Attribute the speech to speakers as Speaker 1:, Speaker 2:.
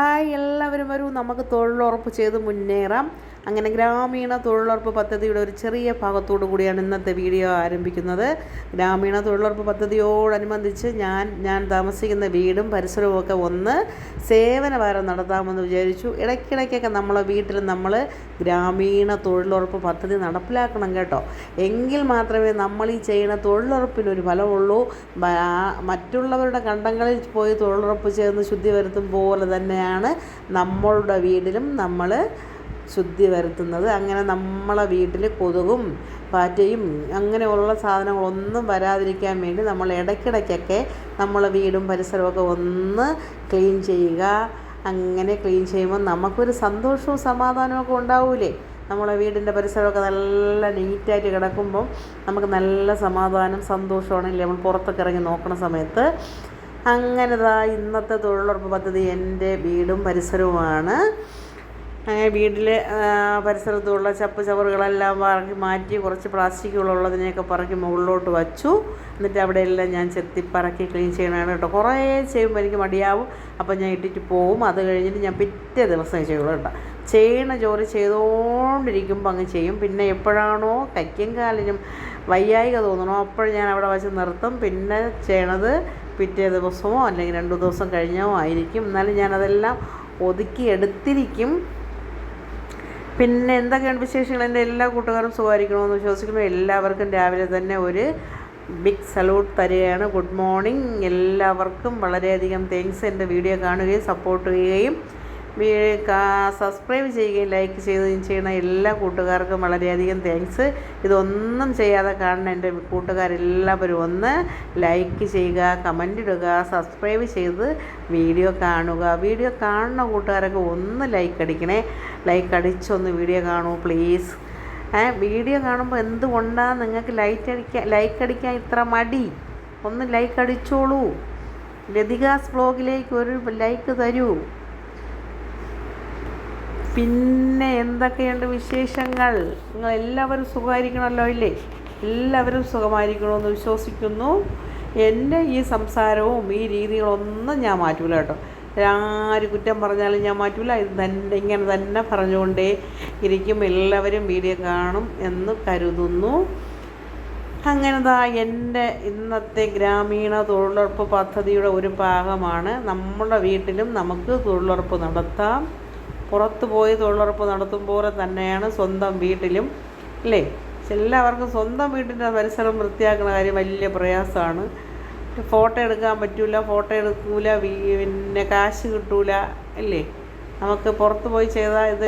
Speaker 1: Hi എല്ലാവരും വരൂ. നമുക്ക് തൊഴിലുറപ്പ് ചെയ്ത് മുന്നേറാം. അങ്ങനെ ഗ്രാമീണ തൊഴിലുറപ്പ് പദ്ധതിയുടെ ഒരു ചെറിയ ഭാഗത്തോടു കൂടിയാണ് ഇന്നത്തെ വീഡിയോ ആരംഭിക്കുന്നത്. ഗ്രാമീണ തൊഴിലുറപ്പ് പദ്ധതിയോടനുബന്ധിച്ച് ഞാൻ ഞാൻ താമസിക്കുന്ന വീടും പരിസരവും ഒക്കെ ഒന്ന് സേവന വാരം നടത്താമെന്ന് വിചാരിച്ചു. ഇടയ്ക്കിടയ്ക്കൊക്കെ നമ്മളെ വീട്ടിൽ നമ്മൾ ഗ്രാമീണ തൊഴിലുറപ്പ് പദ്ധതി നടപ്പിലാക്കണം കേട്ടോ. എങ്കിൽ മാത്രമേ നമ്മൾ ഈ ചെയ്യുന്ന തൊഴിലുറപ്പിനൊരു ഫലമുള്ളൂ. മറ്റുള്ളവരുടെ കണ്ടങ്ങളിൽ പോയി തൊഴിലുറപ്പ് ചേർന്ന് ശുദ്ധി വരുത്തും പോലെ തന്നെയാണ് നമ്മളുടെ വീടിലും നമ്മൾ ശുദ്ധി വരുത്തുന്നത്. അങ്ങനെ നമ്മളെ വീട്ടിൽ കൊതുകും പാറ്റയും അങ്ങനെയുള്ള സാധനങ്ങളൊന്നും വരാതിരിക്കാൻ വേണ്ടി നമ്മൾ ഇടയ്ക്കിടയ്ക്കൊക്കെ നമ്മളെ വീടും പരിസരമൊക്കെ ഒന്ന് ക്ലീൻ ചെയ്യുക. അങ്ങനെ ക്ലീൻ ചെയ്യുമ്പോൾ നമുക്കൊരു സന്തോഷവും സമാധാനവും ഒക്കെ ഉണ്ടാവൂലേ? നമ്മളെ വീടിന്റെ പരിസരമൊക്കെ നല്ല നീറ്റായിട്ട് കിടക്കുമ്പം നമുക്ക് നല്ല സമാധാനം സന്തോഷമാണെങ്കിൽ നമ്മൾ പുറത്തൊക്കെ ഇറങ്ങി നോക്കുന്ന സമയത്ത്. അങ്ങനെതാ ഇന്നത്തെ തൊഴിലുറപ്പ് പദ്ധതി എന്റെ വീടും പരിസരവുമാണ്. വീട്ടിൽ പരിസരത്തുള്ള ചപ്പ് ചവറുകളെല്ലാം പറക്കി മാറ്റി കുറച്ച് പ്ലാസ്റ്റിക്കുകളുള്ളതിനെയൊക്കെ പറക്കി മുകളിലോട്ട് വച്ചു. എന്നിട്ട് അവിടെയെല്ലാം ഞാൻ ചെത്തി പറക്കി ക്ലീൻ ചെയ്യണമാണ് കേട്ടോ. കുറേ ചെയ്യുമ്പോൾ എനിക്ക് മടിയാവും. അപ്പോൾ ഞാൻ ഇട്ടിട്ട് പോവും. അത് കഴിഞ്ഞിട്ട് ഞാൻ പിറ്റേ ദിവസം ചെയ്യുള്ളൂ കേട്ടോ. ചെയ്യണ ജോലി ചെയ്തുകൊണ്ടിരിക്കുമ്പോൾ അങ്ങ് ചെയ്യും. പിന്നെ എപ്പോഴാണോ കയ്ക്കും കാലിനും വയ്യായിക തോന്നണോ അപ്പോൾ ഞാൻ അവിടെ വച്ച് നിർത്തും. പിന്നെ ചെയ്യണത് പിറ്റേ ദിവസമോ അല്ലെങ്കിൽ രണ്ട് ദിവസം കഴിഞ്ഞോ ആയിരിക്കും. എന്നാലും ഞാനതെല്ലാം ഒതുക്കി എടുത്തിരിക്കും. പിന്നെ എന്തൊക്കെയാണ് വിശേഷങ്ങൾ? എന്റെ എല്ലാ കൂട്ടുകാരും സുഖമായിരിക്കണമെന്ന് വിശ്വസിക്കുന്നു. എല്ലാവർക്കും രാവിലെ തന്നെ ഒരു ബിഗ് സല്യൂട്ട് തരികയാണ്. ഗുഡ് മോർണിംഗ് എല്ലാവർക്കും വളരെയധികം താങ്ക്സ് എന്റെ വീഡിയോ കാണുകയും സപ്പോർട്ട് ചെയ്യുകയും സബ്സ്ക്രൈബ് ചെയ്യുകയും ലൈക്ക് ചെയ്യുകയും ചെയ്യുന്ന എല്ലാ കൂട്ടുകാർക്കും വളരെയധികം താങ്ക്സ് ഇതൊന്നും ചെയ്യാതെ കാണുന്ന എന്റെ കൂട്ടുകാരെല്ലാവരും ഒന്ന് ലൈക്ക് ചെയ്യുക കമന്റ് ഇടുക സബ്സ്ക്രൈബ് ചെയ്ത് വീഡിയോ കാണുക. വീഡിയോ കാണുന്ന കൂട്ടുകാരൊക്കെ ഒന്ന് ലൈക്ക് അടിക്കണേ. ലൈക്ക് അടിച്ചൊന്ന് വീഡിയോ കാണൂ പ്ലീസ് വീഡിയോ കാണുമ്പോൾ എന്തുകൊണ്ടാണ് നിങ്ങൾക്ക് ലൈറ്റ് അടിക്കാൻ ലൈക്ക് അടിക്കാൻ ഇത്ര മടി? ഒന്ന് ലൈക്ക് അടിച്ചോളൂ. ലതികാസ് ബ്ലോഗിലേക്ക് ഒരു ലൈക്ക് തരൂ. പിന്നെ എന്തൊക്കെയുണ്ട് വിശേഷങ്ങൾ? നിങ്ങൾ എല്ലാവരും സുഖമായിരിക്കണമല്ലോ ഇല്ലേ? എല്ലാവരും സുഖമായിരിക്കണമെന്ന് വിശ്വസിക്കുന്നു. എന്റെ ഈ സംസാരവും ഈ രീതികളൊന്നും ഞാൻ മാറ്റൂല കേട്ടോ. ആര് കുറ്റം പറഞ്ഞാലും ഞാൻ മാറ്റൂല. ഇത് തന്നെ ഇങ്ങനെ തന്നെ പറഞ്ഞുകൊണ്ടേ ഇരിക്കും. എല്ലാവരും വീഡിയോ കാണും എന്ന് കരുതുന്നു. അങ്ങനെതാ എന്റെ ഇന്നത്തെ ഗ്രാമീണ തൊഴിലുറപ്പ് പദ്ധതിയുടെ ഒരു ഭാഗമാണ്. നമ്മുടെ വീട്ടിലും നമുക്ക് തൊഴിലുറപ്പ് നടത്താം. പുറത്ത് പോയി തൊഴിലുറപ്പ് നടത്തുമ്പോൾ തന്നെയാണ് സ്വന്തം വീട്ടിലും അല്ലേ? എല്ലാവർക്കും സ്വന്തം വീട്ടിന്റെ പരിസരം വൃത്തിയാക്കുന്ന കാര്യം വലിയ പ്രയാസമാണ്. ഫോട്ടോ എടുക്കാൻ പറ്റൂല ഫോട്ടോ എടുക്കൂല പിന്നെ കാശ് കിട്ടൂല അല്ലേ? നമുക്ക് പുറത്ത് പോയി ചെയ്താൽ ഇത്